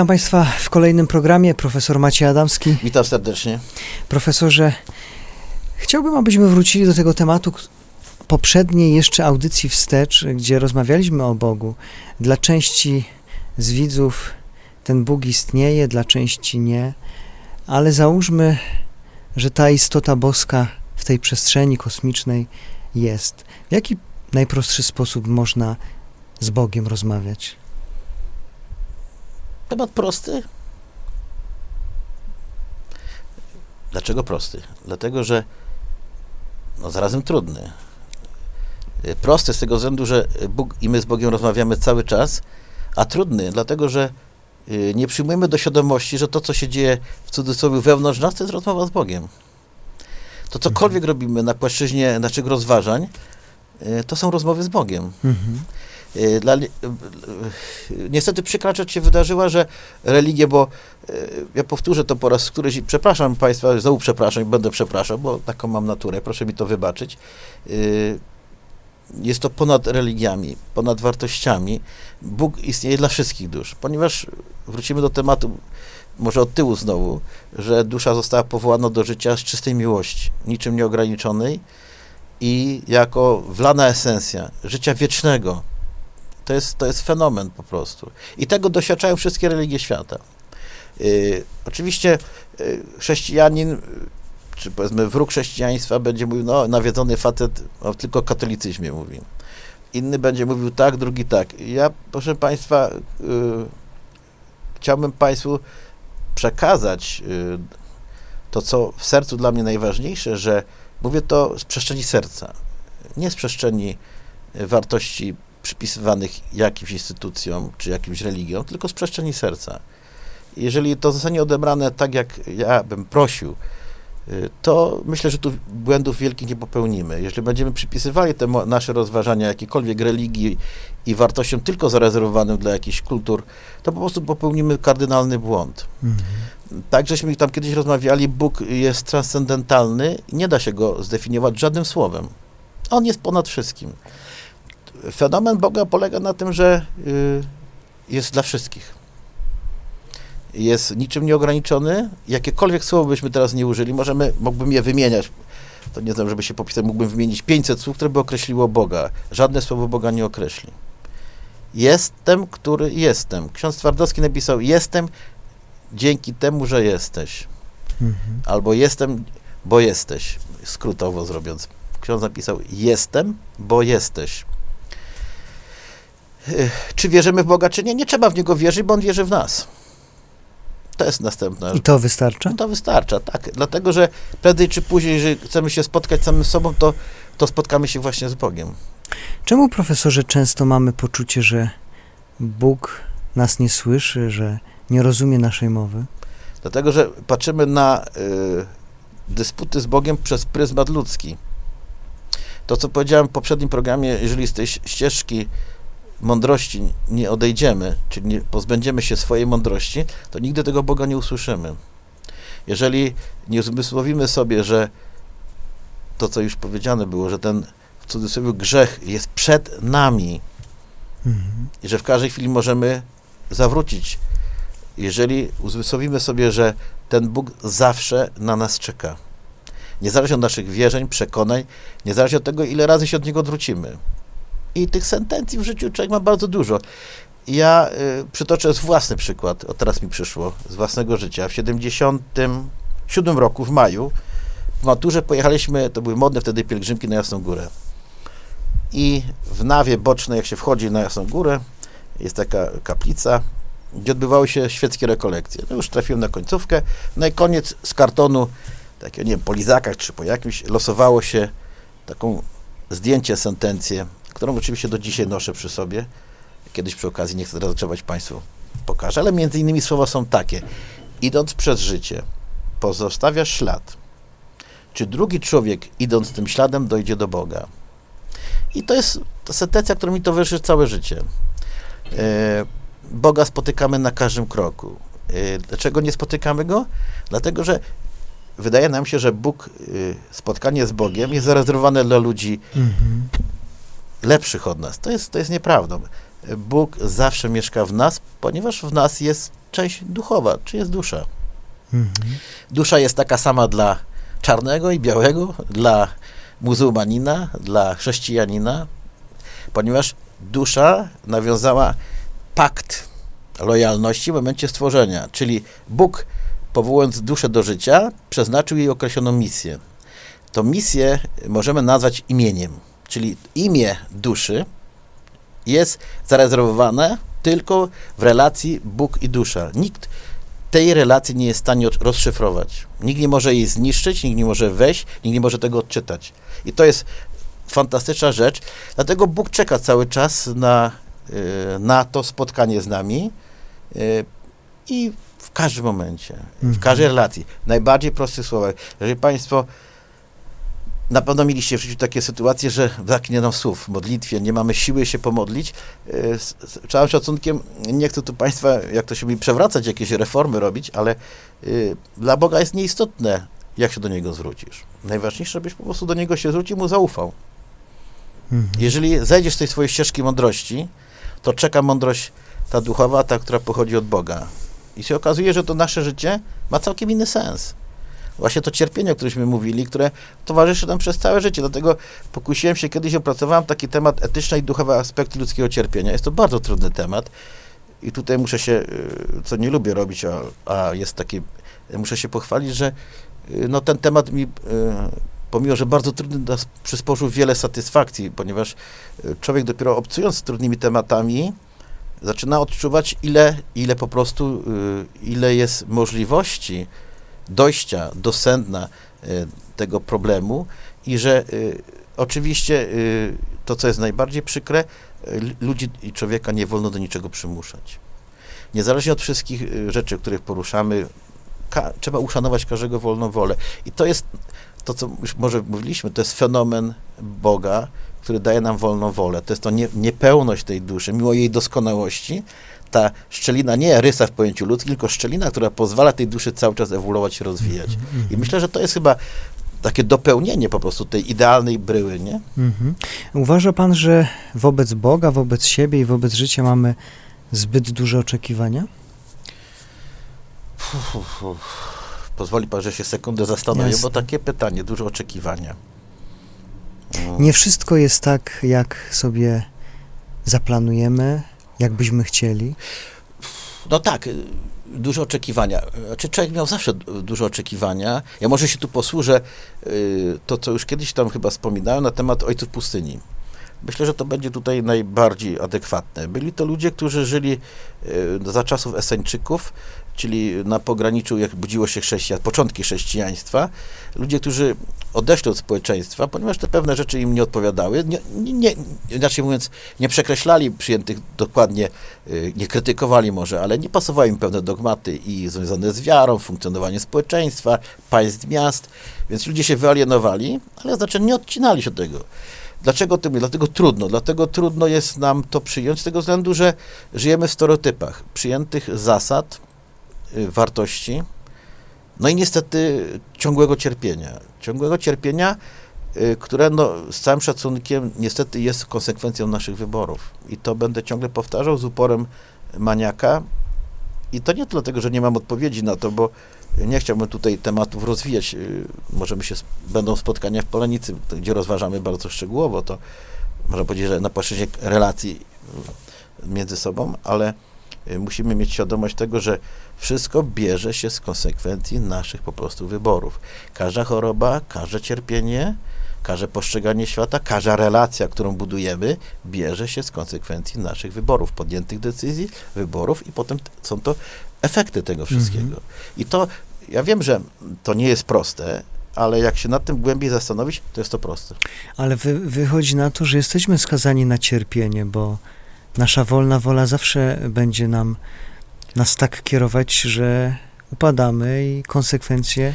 Witam Państwa w kolejnym programie. Profesor Maciej Adamski. Witam serdecznie. Profesorze, chciałbym, abyśmy wrócili do tego tematu poprzedniej jeszcze audycji wstecz, gdzie rozmawialiśmy o Bogu. Dla części z widzów ten Bóg istnieje, dla części nie, ale załóżmy, że ta istota boska w tej przestrzeni kosmicznej jest. W jaki najprostszy sposób można z Bogiem rozmawiać? Temat prosty. Dlaczego prosty? Dlatego, że no zarazem trudny. Y, Prosty z tego względu, że Bóg i my z Bogiem rozmawiamy cały czas, a trudny, dlatego, że y, nie przyjmujemy do świadomości, że to, co się dzieje w cudzysłowie wewnątrz nas, to jest rozmowa z Bogiem. To cokolwiek robimy na płaszczyźnie naszych rozważań, y, to są rozmowy z Bogiem. Mhm. Y, Dla, y, y, niestety przykra rzecz się wydarzyła, że religie, bo ja powtórzę to po raz któryś przepraszam Państwa, znowu przepraszam i będę przepraszał, bo taką mam naturę, proszę mi to wybaczyć. Jest to ponad religiami, ponad wartościami. Bóg istnieje dla wszystkich dusz, ponieważ wrócimy do tematu, może od tyłu znowu, że dusza została powołana do życia z czystej miłości, niczym nieograniczonej i jako wlana esencja życia wiecznego, to jest, to jest fenomen po prostu. I tego doświadczają wszystkie religie świata. Yy, oczywiście yy, chrześcijanin, y, czy powiedzmy wróg chrześcijaństwa będzie mówił, no nawiedzony facet, o, tylko o katolicyzmie mówi. Inny będzie mówił tak, drugi tak. Ja, proszę Państwa, yy, chciałbym Państwu przekazać yy, to, co w sercu dla mnie najważniejsze, że mówię to z przestrzeni serca, nie z przestrzeni y, wartości przypisywanych jakimś instytucjom czy jakimś religiom, tylko z przestrzeni serca. Jeżeli to zostanie odebrane tak, jak ja bym prosił, y, to myślę, że tu błędów wielkich nie popełnimy. Jeżeli będziemy przypisywali te nasze rozważania jakiejkolwiek religii i wartościom tylko zarezerwowanym dla jakichś kultur, to po prostu popełnimy kardynalny błąd. Mhm. Tak, żeśmy tam kiedyś rozmawiali, Bóg jest transcendentalny i nie da się go zdefiniować żadnym słowem. On jest ponad wszystkim. Fenomen Boga polega na tym, że y, jest dla wszystkich. Jest niczym nieograniczony. Jakiekolwiek słowo byśmy teraz nie użyli, możemy, mógłbym je wymieniać. To nie znam, żeby się popisać, mógłbym wymienić 500 słów, które by określiło Boga. Żadne słowo Boga nie określi. Jestem, który jestem. Ksiądz Twardowski napisał, jestem dzięki temu, że jesteś. Mhm. Albo jestem, bo jesteś. Skrótowo zrobiąc. Ksiądz napisał, jestem, bo jesteś. Ech, Czy wierzymy w Boga, czy nie? Nie trzeba w Niego wierzyć, bo On wierzy w nas. To jest następna I to wystarcza? to wystarcza, tak. Dlatego, że prędzej czy później, jeżeli chcemy się spotkać samym sobą, to, to spotkamy się właśnie z Bogiem. Czemu, profesorze, często mamy poczucie, że Bóg nas nie słyszy, że nie rozumie naszej mowy? Dlatego, że patrzymy na y, dysputy z Bogiem przez pryzmat ludzki. To, co powiedziałem w poprzednim programie, jeżeli z tej ścieżki mądrości nie odejdziemy, czyli nie pozbędziemy się swojej mądrości, to nigdy tego Boga nie usłyszymy. Jeżeli nie uzmysłowimy sobie, że to, co już powiedziane było, że ten w cudzysłowie grzech jest przed nami, Mhm. i że w każdej chwili możemy zawrócić. Jeżeli uzmysłowimy sobie, że ten Bóg zawsze na nas czeka. Niezależnie od naszych wierzeń, przekonań, niezależnie od tego, ile razy się od Niego odwrócimy. I tych sentencji w życiu człowiek ma bardzo dużo. Ja y, przytoczę własny przykład, o teraz mi przyszło, z własnego życia. W 77 roku, w maju, w maturze pojechaliśmy, to były modne wtedy pielgrzymki na Jasną Górę. I w nawie bocznej, jak się wchodzi na Jasną Górę, jest taka kaplica, gdzie odbywały się świeckie rekolekcje. No już trafiłem na końcówkę. No i koniec z kartonu, takiego, nie wiem, po lizakach czy po jakimś, losowało się taką zdjęcie, sentencję, którą oczywiście do dzisiaj noszę przy sobie. Kiedyś przy okazji, nie chcę zatrzymać Państwu, pokażę, ale między innymi słowa są takie. Idąc przez życie, pozostawiasz ślad. Czy drugi człowiek, idąc tym śladem, dojdzie do Boga? I to jest sentencja, która mi towarzyszy całe życie. E, Boga spotykamy na każdym kroku. E, Dlaczego nie spotykamy Go? Dlatego, że wydaje nam się, że Bóg, e, spotkanie z Bogiem jest zarezerwowane dla ludzi Mhm. Lepszych od nas. To jest, to jest nieprawdą. Bóg zawsze mieszka w nas, ponieważ w nas jest część duchowa, czy jest dusza. Mhm. Dusza jest taka sama dla czarnego i białego, dla muzułmanina, dla chrześcijanina, ponieważ dusza nawiązała pakt lojalności w momencie stworzenia, czyli Bóg, powołując duszę do życia, przeznaczył jej określoną misję. To misję możemy nazwać imieniem, czyli imię duszy jest zarezerwowane tylko w relacji Bóg i dusza. Nikt tej relacji nie jest w stanie rozszyfrować. Nikt nie może jej zniszczyć, nikt nie może wejść, nikt nie może tego odczytać. I to jest fantastyczna rzecz. Dlatego Bóg czeka cały czas na, y, na to spotkanie z nami y, i w każdym momencie, w Mhm. każdej relacji, w najbardziej prostych słowach. Jeżeli Państwo na pewno mieliście w życiu takie sytuacje, że braknie nam słów w modlitwie, nie mamy siły się pomodlić. Y, Z, całym szacunkiem, nie chcę tu Państwa, jak to się mówi, przewracać, jakieś reformy robić, ale y, dla Boga jest nieistotne, jak się do Niego zwrócisz. Najważniejsze, żebyś po prostu do Niego się zwrócił, Mu zaufał. Mhm. Jeżeli zejdziesz z tej swojej ścieżki mądrości, to czeka mądrość ta duchowa, ta, która pochodzi od Boga. I się okazuje, że to nasze życie ma całkiem inny sens. Właśnie to cierpienie, o którymśmy mówili, które towarzyszy nam przez całe życie. Dlatego pokusiłem się, kiedyś opracowałem taki temat etyczne i duchowe aspekty ludzkiego cierpienia. Jest to bardzo trudny temat. I tutaj muszę się, y, co nie lubię robić, a, a jest taki, muszę się pochwalić, że y, no, ten temat mi, y, pomimo, że bardzo trudny, przysporzył wiele satysfakcji, ponieważ człowiek dopiero obcując z trudnymi tematami, zaczyna odczuwać, ile, ile po prostu, ile jest możliwości dojścia do sedna y, tego problemu i że y, oczywiście y, to, co jest najbardziej przykre, ludzi i człowieka nie wolno do niczego przymuszać. Niezależnie od wszystkich rzeczy, których poruszamy, trzeba uszanować każdego wolną wolę. I to jest to, co już może mówiliśmy, to jest fenomen Boga, który daje nam wolną wolę. To jest to nie, niepełność tej duszy, mimo jej doskonałości. Ta szczelina nie rysa w pojęciu ludzkim, tylko szczelina, która pozwala tej duszy cały czas ewoluować się, rozwijać. I myślę, że to jest chyba takie dopełnienie po prostu tej idealnej bryły, nie? Mhm. Uważa pan, że wobec Boga, wobec siebie i wobec życia mamy zbyt duże oczekiwania? Uf, uf, uf. Pozwoli pan, że się sekundę zastanowię, bo takie pytanie, duże oczekiwania. Nie wszystko jest tak, jak sobie zaplanujemy, jak byśmy chcieli. No tak, y, duże oczekiwania. Znaczy człowiek miał zawsze du- duże oczekiwania. Ja może się tu posłużę y, to, co już kiedyś tam chyba wspominałem na temat ojców pustyni. Myślę, że to będzie tutaj najbardziej adekwatne. Byli to ludzie, którzy żyli y, za czasów Eseńczyków, czyli na pograniczu, jak budziło się chrześcijan, początki chrześcijaństwa. Ludzie, którzy odeszli od społeczeństwa, ponieważ te pewne rzeczy im nie odpowiadały. Nie, nie, inaczej mówiąc, nie przekreślali przyjętych dokładnie, y, nie krytykowali może, ale nie pasowały im pewne dogmaty i związane z wiarą, funkcjonowaniem społeczeństwa, państw, miast, więc ludzie się wyalienowali, ale znaczy nie odcinali się od tego. Dlaczego to mówię? Dlatego trudno. Dlatego trudno jest nam to przyjąć z tego względu, że żyjemy w stereotypach przyjętych zasad, wartości, no i niestety ciągłego cierpienia. Ciągłego cierpienia, y, które no, z całym szacunkiem niestety jest konsekwencją naszych wyborów. I to będę ciągle powtarzał z uporem maniaka. I to nie dlatego, że nie mam odpowiedzi na to, bo nie chciałbym tutaj tematów rozwijać. Y, Możemy się, będą spotkania w Polenicy, gdzie rozważamy bardzo szczegółowo to, można powiedzieć, że na płaszczyźnie relacji y, między sobą, ale y, musimy mieć świadomość tego, że wszystko bierze się z konsekwencji naszych po prostu wyborów. Każda choroba, każde cierpienie, każde postrzeganie świata, każda relacja, którą budujemy, bierze się z konsekwencji naszych wyborów, podjętych decyzji, wyborów i potem są to efekty tego wszystkiego. Mhm. I to, ja wiem, że to nie jest proste, ale jak się nad tym głębiej zastanowić, to jest to proste. Ale wy, wychodzi na to, że jesteśmy skazani na cierpienie, bo nasza wolna wola zawsze będzie nam nas tak kierować, że upadamy i konsekwencje.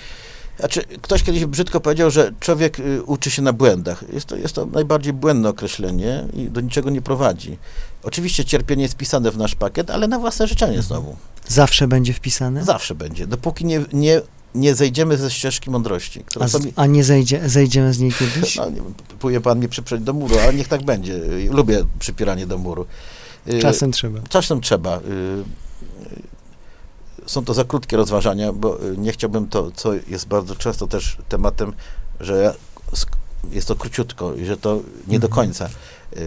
Znaczy, ktoś kiedyś brzydko powiedział, że człowiek y, uczy się na błędach. Jest to, jest to najbardziej błędne określenie i do niczego nie prowadzi. Oczywiście cierpienie jest wpisane w nasz pakiet, ale na własne życzenie znowu. Zawsze będzie wpisane? Zawsze będzie. Dopóki nie, nie, nie zejdziemy ze ścieżki mądrości. A, z, a nie zejdzie, zejdziemy z niej kiedyś? no, nie próbuje pan mnie przyprzeć do muru, ale niech tak będzie. Lubię przypieranie do muru. Y, Czasem trzeba. Czasem trzeba. y, y, Są to za krótkie rozważania, bo nie chciałbym to, co jest bardzo często też tematem, że jest to króciutko i że to nie do Mhm. końca.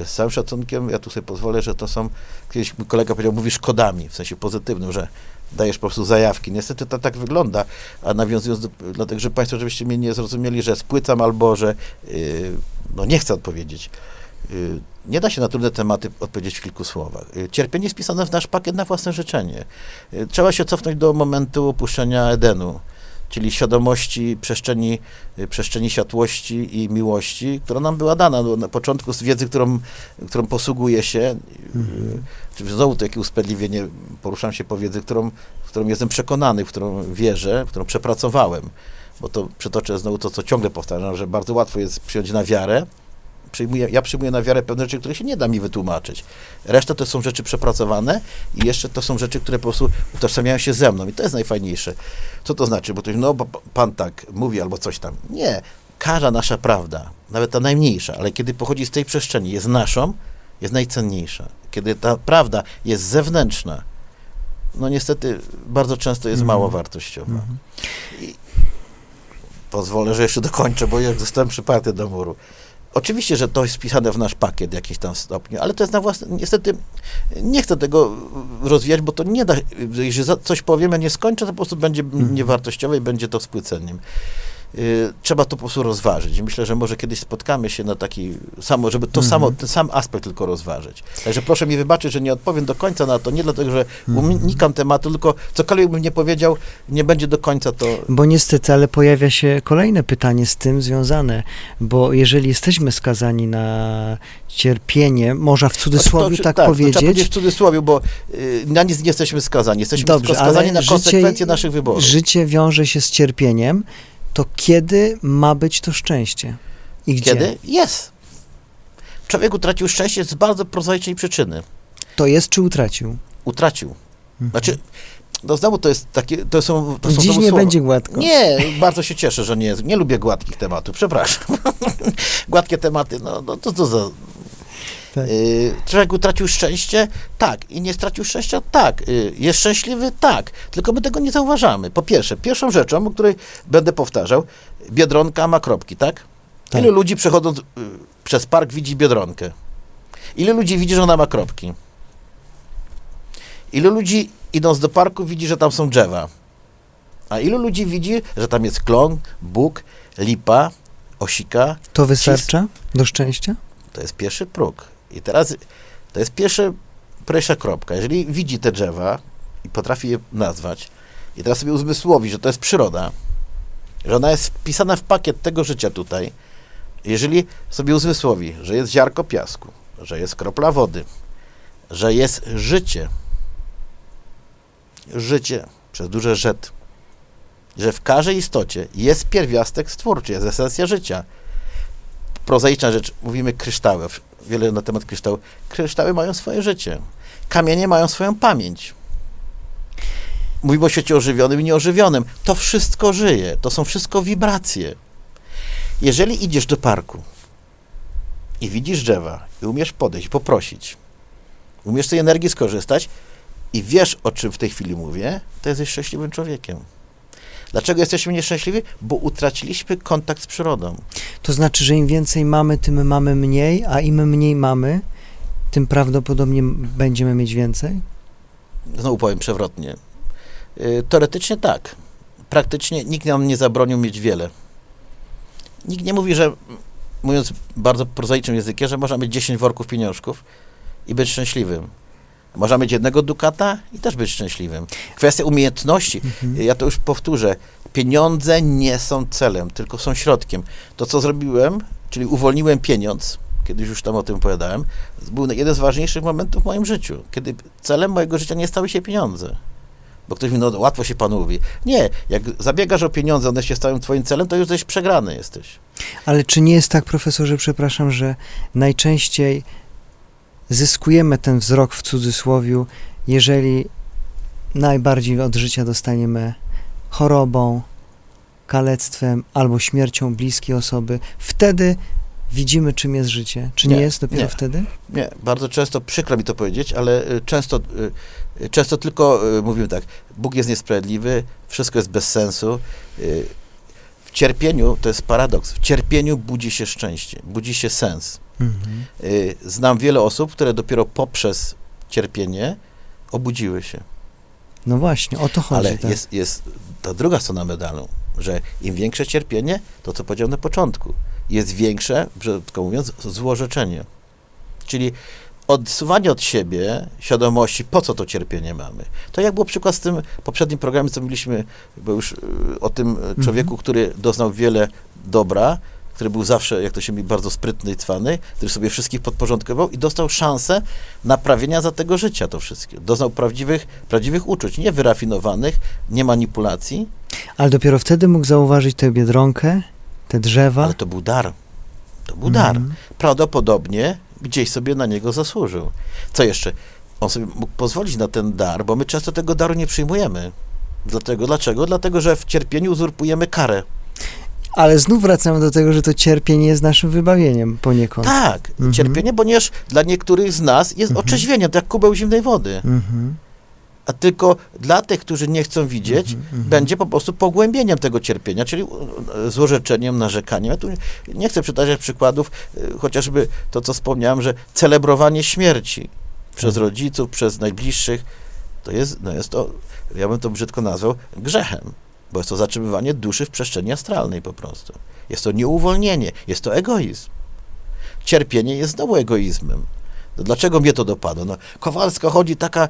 Z całym szacunkiem, ja tu sobie pozwolę, że to są, kiedyś mój kolega powiedział, mówisz kodami, w sensie pozytywnym, że dajesz po prostu zajawki. Niestety to tak wygląda, a nawiązując do, dlatego, że Państwo, żebyście mnie nie zrozumieli, że spłycam albo, że y, no nie chcę odpowiedzieć. Y, Nie da się na trudne tematy odpowiedzieć w kilku słowach. Y, Cierpienie jest pisane w nasz pakiet na własne życzenie. Y, Trzeba się cofnąć do momentu opuszczenia Edenu, czyli świadomości przestrzeni, przestrzeni światłości i miłości, która nam była dana no, na początku z wiedzy, którą, którą posługuję się. Mhm. Czy znowu to jakieś usprawiedliwienie, poruszam się po wiedzy, którą, w którą jestem przekonany, w którą wierzę, w którą przepracowałem. Bo to przytoczę znowu to, co ciągle powtarzam, że bardzo łatwo jest przyjąć na wiarę. Przyjmuję, ja przyjmuję na wiarę pewne rzeczy, które się nie da mi wytłumaczyć. Reszta to są rzeczy przepracowane i jeszcze to są rzeczy, które po prostu utożsamiają się ze mną. I to jest najfajniejsze. Co to znaczy? Bo ktoś, no bo pan tak mówi albo coś tam. Nie. Każda nasza prawda, nawet ta najmniejsza, ale kiedy pochodzi z tej przestrzeni, jest naszą, jest najcenniejsza. Kiedy ta prawda jest zewnętrzna, no niestety bardzo często jest Mhm. mało wartościowa. Mhm. Pozwolę, że jeszcze dokończę, bo jak zostałem przyparty do muru. Oczywiście, że to jest wpisane w nasz pakiet w jakimś tam stopniu, ale to jest na własne. Niestety nie chcę tego rozwijać, bo to nie da. Jeśli coś powiem, a nie skończę, to po prostu będzie Mhm. niewartościowe i będzie to spłyceniem. Y, Trzeba to po prostu rozważyć. Myślę, że może kiedyś spotkamy się na taki samo, żeby to Mhm. samo, ten sam aspekt tylko rozważyć. Także proszę mi wybaczyć, że nie odpowiem do końca na to, nie dlatego, że Mhm. unikam tematu, tylko cokolwiek bym nie powiedział, nie będzie do końca to Bo niestety, ale pojawia się kolejne pytanie z tym związane, bo jeżeli jesteśmy skazani na cierpienie, można w cudzysłowie To- tak, to trzeba powiedzieć, powiedzieć w cudzysłowie, bo y, na nic nie jesteśmy skazani. Jesteśmy Dobrze, skazani na życie- konsekwencje naszych wyborów. życie wiąże się z cierpieniem, to kiedy ma być to szczęście? I gdzie? Kiedy? Jest. Człowiek utracił szczęście z bardzo prozaicznej przyczyny. To jest czy utracił? Utracił. Mhm. Znaczy, no znowu to jest takie, to są, to są Dziś nie słowa. będzie gładko. Nie, bardzo się cieszę, że nie jest. Nie lubię gładkich tematów, przepraszam. Gładkie tematy, no, no to co za... Tak. Y, człowiek utracił szczęście? Tak. I nie stracił szczęścia? Tak. Y, jest szczęśliwy? Tak. Tylko my tego nie zauważamy. Po pierwsze, pierwszą rzeczą, o której będę powtarzał, Biedronka ma kropki, tak? Tak. Ilu ludzi przechodząc y, przez park widzi Biedronkę? Ile ludzi widzi, że ona ma kropki? Ilu ludzi idąc do parku widzi, że tam są drzewa? A ilu ludzi widzi, że tam jest klon, bóg, lipa, osika? To wystarcza do szczęścia? To jest pierwszy próg. I teraz to jest pierwsza, pierwsza kropka. Jeżeli widzi te drzewa i potrafi je nazwać, i teraz sobie uzmysłowi, że to jest przyroda, że ona jest wpisana w pakiet tego życia tutaj, jeżeli sobie uzmysłowi, że jest ziarko piasku, że jest kropla wody, że jest życie, życie przez duże rzet, że w każdej istocie jest pierwiastek stwórczy, jest esencja życia. Prozaiczna rzecz, mówimy kryształy, wiele na temat kryształu. Kryształy mają swoje życie. Kamienie mają swoją pamięć. Mówimy o świecie ożywionym i nieożywionym. To wszystko żyje. To są wszystko wibracje. Jeżeli idziesz do parku i widzisz drzewa i umiesz podejść, poprosić, umiesz z tej energii skorzystać i wiesz, o czym w tej chwili mówię, to jesteś szczęśliwym człowiekiem. Dlaczego jesteśmy nieszczęśliwi? Bo utraciliśmy kontakt z przyrodą. To znaczy, że im więcej mamy, tym mamy mniej, a im mniej mamy, tym prawdopodobnie będziemy mieć więcej? Znowu powiem przewrotnie. Y, Teoretycznie tak. Praktycznie nikt nam nie zabronił mieć wiele. Nikt nie mówi, że, mówiąc bardzo prozaicznym językiem, że można mieć 10 worków pieniążków i być szczęśliwym. Można mieć jednego dukata i też być szczęśliwym. Kwestia umiejętności. Mhm. Ja to już powtórzę. Pieniądze nie są celem, tylko są środkiem. To, co zrobiłem, czyli uwolniłem pieniądz, kiedyś już tam o tym opowiadałem, był jeden z ważniejszych momentów w moim życiu, kiedy celem mojego życia nie stały się pieniądze. Bo ktoś mi, no łatwo się panu mówi. Nie, jak zabiegasz o pieniądze, one się stają twoim celem, to już jesteś przegrany jesteś. Ale czy nie jest tak, profesorze, przepraszam, że najczęściej zyskujemy ten wzrok w cudzysłowiu, jeżeli najbardziej od życia dostaniemy chorobą, kalectwem albo śmiercią bliskiej osoby, wtedy widzimy, czym jest życie? Czy nie, Nie, jest dopiero nie. wtedy? Nie, bardzo często, przykro mi to powiedzieć, ale y, często, y, często tylko y, mówimy tak, Bóg jest niesprawiedliwy, wszystko jest bez sensu. W cierpieniu, to jest paradoks, w cierpieniu budzi się szczęście, budzi się sens. Mhm. Y, Znam wiele osób, które dopiero poprzez cierpienie obudziły się. No właśnie, o to chodzi. Ale tak. jest, jest ta druga strona medalu, że im większe cierpienie, to co powiedziałem na początku, jest większe, brzydko mówiąc, złorzeczenie. Czyli odsuwanie od siebie świadomości, po co to cierpienie mamy. To jak było przykład z tym poprzednim programie, co mieliśmy, bo już y, o tym y, człowieku, który doznał wiele dobra, który był zawsze, jak to się mówi, bardzo sprytny i cwany, który sobie wszystkich podporządkował i dostał szansę naprawienia za tego życia to wszystkie. Doznał prawdziwych, prawdziwych uczuć, nie wyrafinowanych, nie manipulacji, Ale dopiero wtedy mógł zauważyć tę biedronkę, te drzewa. ale to był dar. To był dar. Mhm. Prawdopodobnie gdzieś sobie na niego zasłużył. Co jeszcze? On sobie mógł pozwolić na ten dar, bo my często tego daru nie przyjmujemy. Dlatego, dlaczego? Dlatego, że w cierpieniu uzurpujemy karę. Ale znów wracamy do tego, że to cierpienie jest naszym wybawieniem poniekąd. Tak, Mhm. cierpienie, ponieważ dla niektórych z nas jest Mhm. orzeźwieniem, tak jak kubeł zimnej wody. Mhm. A tylko dla tych, którzy nie chcą widzieć, Mhm, mhm. będzie po prostu pogłębieniem tego cierpienia, czyli e, złorzeczeniem, narzekaniem. Ja tu nie- chcę przytaczać przykładów, e, chociażby to, co wspomniałem, że celebrowanie śmierci przez Tak. rodziców, przez najbliższych, to jest, no jest to, ja bym to brzydko nazwał, grzechem, bo jest to zatrzymywanie duszy w przestrzeni astralnej po prostu. Jest to nieuwolnienie, jest to egoizm. Cierpienie jest znowu egoizmem. No dlaczego mnie to dopadło? No, Kowalska chodzi taka y,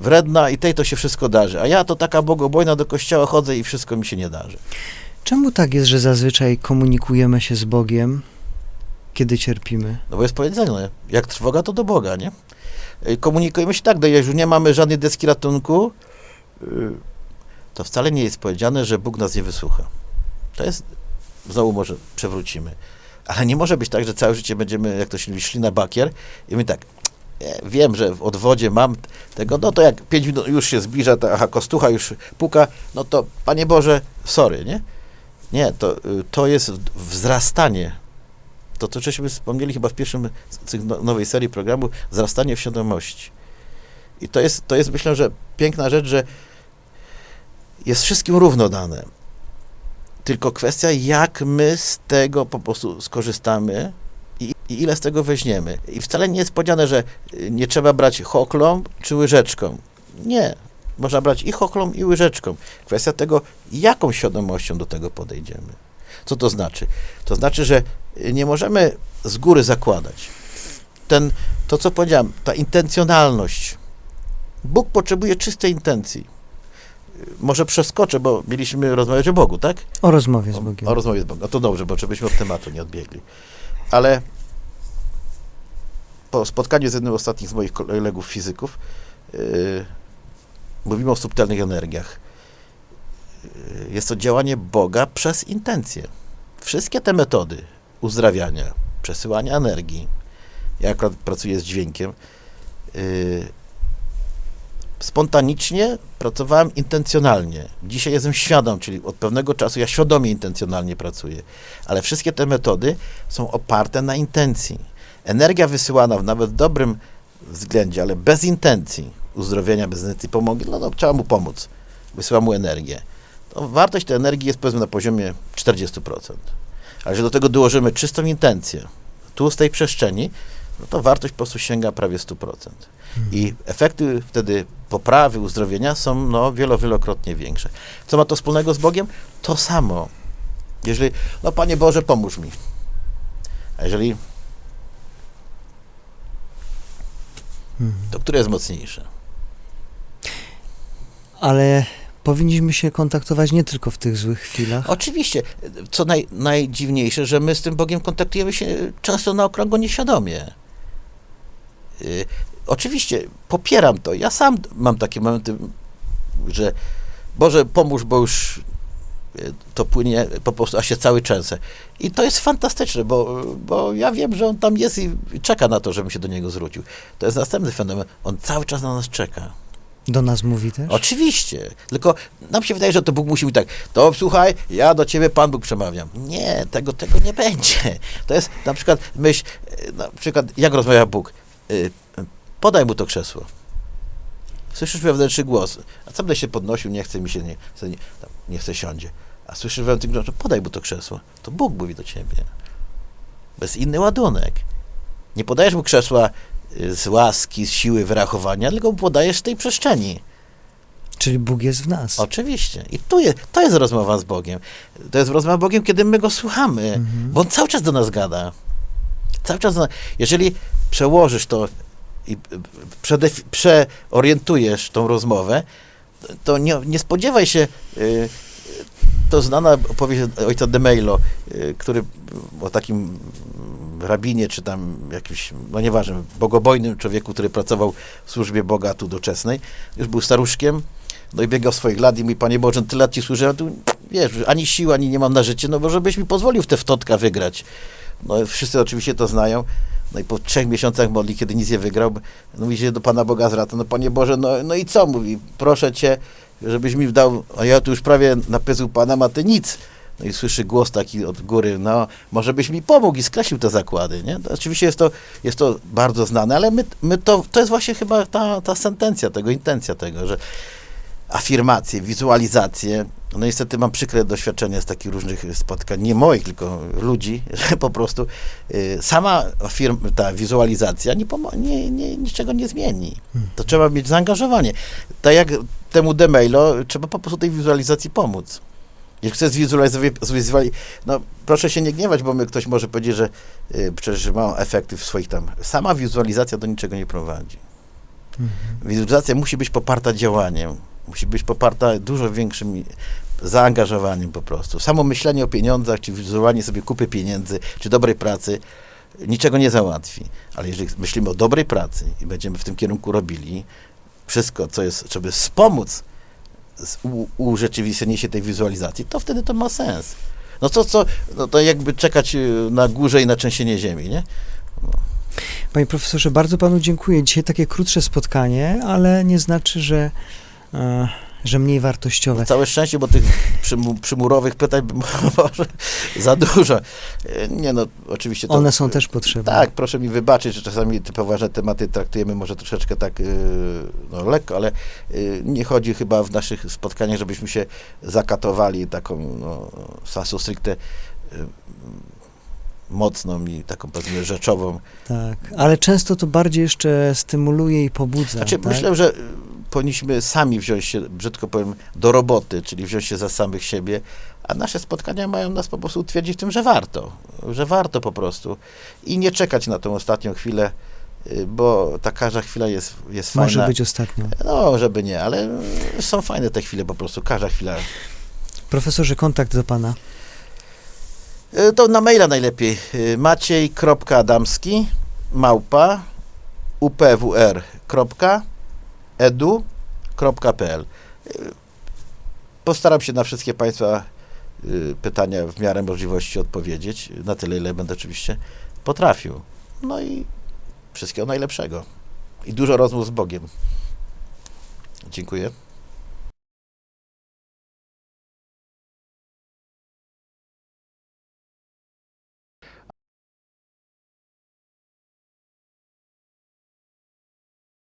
wredna i tej to się wszystko darzy, a ja to taka bogobojna do kościoła chodzę i wszystko mi się nie darzy. Czemu tak jest, że zazwyczaj komunikujemy się z Bogiem, kiedy cierpimy? No bo jest powiedzenie, jak trwoga, to do Boga, nie? Y, Komunikujemy się tak, no jak już nie mamy żadnej deski ratunku, y, to wcale nie jest powiedziane, że Bóg nas nie wysłucha. To jest, znowu może przewrócimy. Ale nie może być tak, że całe życie będziemy, jak to się mówi, szli na bakier i my tak, wiem, że w odwodzie mam tego, no to jak pięć minut już się zbliża, ta aha, kostucha już puka, no to Panie Boże, sorry, nie? Nie, to, y, to jest wzrastanie to, to żeśmy wspomnieli chyba w pierwszym z no- nowej serii programu, wzrastanie w świadomości. I to jest, to jest myślę, że piękna rzecz, że jest wszystkim równo dane. Tylko kwestia, jak my z tego po prostu skorzystamy i, i ile z tego weźmiemy. I wcale nie jest powiedziane, że y, nie trzeba brać choklą czy łyżeczką. Nie. Można brać i choklą, i łyżeczką. Kwestia tego, jaką świadomością do tego podejdziemy. Co to znaczy? To znaczy, że nie możemy z góry zakładać. Ten, to, co powiedziałem, ta intencjonalność. Bóg potrzebuje czystej intencji. Może przeskoczę, bo mieliśmy rozmawiać o Bogu, tak? O rozmowie z O, Bogiem. o rozmowie z Bogiem. No to dobrze, bo żebyśmy od tematu nie odbiegli. Ale po spotkaniu z jednym z ostatnich z moich kolegów fizyków yy, mówimy o subtelnych energiach. Yy, jest to działanie Boga przez intencje. Wszystkie te metody uzdrawiania, przesyłania energii, ja akurat pracuję z dźwiękiem, yy, spontanicznie pracowałem intencjonalnie. Dzisiaj jestem świadom, czyli od pewnego czasu ja świadomie intencjonalnie pracuję. Ale wszystkie te metody są oparte na intencji. Energia wysyłana w nawet dobrym względzie, ale bez intencji uzdrowienia, bez intencji pomogi, no, no trzeba mu pomóc. Wysyła mu energię. To wartość tej energii jest powiedzmy na poziomie 40%. Ale że do tego dołożymy czystą intencję, tu z tej przestrzeni, no to wartość po prostu sięga prawie 100%. I efekty wtedy poprawy, uzdrowienia są no, wielo, wielokrotnie większe. Co ma to wspólnego z Bogiem? To samo. Jeżeli, no Panie Boże, pomóż mi. A jeżeli, to które jest mocniejsze? Ale powinniśmy się kontaktować nie tylko w tych złych chwilach. Oczywiście, co naj, najdziwniejsze, że my z tym Bogiem kontaktujemy się często na okrągło nieświadomie. Y, oczywiście, popieram to. Ja sam mam takie momenty, że Boże, pomóż, bo już y, to płynie po prostu, a się cały trzęsę. I to jest fantastyczne, bo, bo ja wiem, że On tam jest i, czeka na to, żebym się do Niego zwrócił. To jest następny fenomen. On cały czas na nas czeka. Do nas mówi też? Oczywiście. Tylko nam się wydaje, że to Bóg musi mówić tak, to słuchaj, ja do ciebie Pan Bóg przemawiam. Nie, tego, tego nie będzie. To jest na przykład myśl, e, na przykład jak rozmawia Bóg. Y, Podaj mu to krzesło. Słyszysz wewnętrzny głos. A co będę się podnosił, nie chce mi się, nie, nie, tam, nie chce siądzie. A słyszysz wewnętrzny głos, że podaj mu to krzesło. To Bóg mówi do ciebie. Bez inny ładunek. Nie podajesz mu krzesła y, z łaski, z siły wyrachowania, tylko mu podajesz z tej przestrzeni. Czyli Bóg jest w nas. Oczywiście. I tu jest, to jest rozmowa z Bogiem. To jest rozmowa z Bogiem, kiedy my Go słuchamy, Mhm. bo On cały czas do nas gada. Cały czas nas. Jeżeli przełożysz to i przeorientujesz tą rozmowę, to nie, nie spodziewaj się, y, to znana opowieść ojca de Meilo, y, który o takim rabinie, czy tam jakimś, no nieważne, bogobojnym człowieku, który pracował w służbie Boga tu doczesnej, już był staruszkiem, no i biegał swoich lat i mówi, Panie Boże, tyle lat Ci służyłem, tu, wiesz, ani siły, ani nie mam na życie, no bo żebyś mi pozwolił w te wtotka wygrać. No wszyscy oczywiście to znają. No i po trzech miesiącach modli, kiedy nic nie wygrał, no mówi się do Pana Boga zwraca, no Panie Boże, no, no i co? Mówi, proszę Cię, żebyś mi dał, a ja tu już prawie napyzł Pana, a Ty nic. No i słyszy głos taki od góry, no może byś mi pomógł i skreślił te zakłady, nie? To oczywiście jest to, jest to bardzo znane, ale my, my to, to jest właśnie chyba ta, ta sentencja tego, intencja tego, że afirmacje, wizualizacje. No niestety mam przykre doświadczenie z takich różnych spotkań, nie moich, tylko ludzi, że po prostu y, sama afirm, ta wizualizacja nie, nie, nie, niczego nie zmieni. To trzeba mieć zaangażowanie. Tak jak temu Demailo, trzeba po prostu tej wizualizacji pomóc. Jeśli chcesz zwizualizować, zwizuali- no proszę się nie gniewać, bo my, ktoś może powiedzieć, że y, przecież ma efekty w swoich tam. Sama wizualizacja do niczego nie prowadzi. Mhm. Wizualizacja musi być poparta działaniem, musi być poparta dużo większym zaangażowaniem po prostu. Samo myślenie o pieniądzach, czy wizualizowanie sobie kupy pieniędzy, czy dobrej pracy, niczego nie załatwi. Ale jeżeli myślimy o dobrej pracy i będziemy w tym kierunku robili wszystko, co jest, żeby wspomóc urzeczywistnienie się tej wizualizacji, to wtedy to ma sens. No to co, no to jakby czekać y, na górze i na trzęsienie ziemi, nie? Panie profesorze, bardzo panu dziękuję. Dzisiaj takie krótsze spotkanie, ale nie znaczy, że, że mniej wartościowe. Całe szczęście, bo tych przymu, przymurowych pytań może za dużo. E, Nie no, oczywiście to... One są też potrzebne. Tak, proszę mi wybaczyć, że czasami te poważne tematy traktujemy może troszeczkę tak yy, no, lekko, ale nie chodzi chyba w naszych spotkaniach, żebyśmy się zakatowali taką no, sensu stricte mocną i taką powiedzmy rzeczową. Tak, ale często to bardziej jeszcze stymuluje i pobudza. Znaczy, tak? myślę, że powinniśmy sami wziąć się, brzydko powiem, do roboty, czyli wziąć się za samych siebie, a nasze spotkania mają nas po prostu utwierdzić w tym, że warto, że warto po prostu i nie czekać na tą ostatnią chwilę, y, bo ta każda chwila jest, jest fajna. Może być ostatnią. No, żeby nie, ale są fajne te chwile po prostu, każda chwila. Profesorze, kontakt do pana. Y, To na maila najlepiej. y, Maciej.adamski małpa upwr.edu.pl Y, Postaram się na wszystkie Państwa y, pytania w miarę możliwości odpowiedzieć, na tyle, ile będę oczywiście potrafił. No i wszystkiego najlepszego. I dużo rozmów z Bogiem. Dziękuję.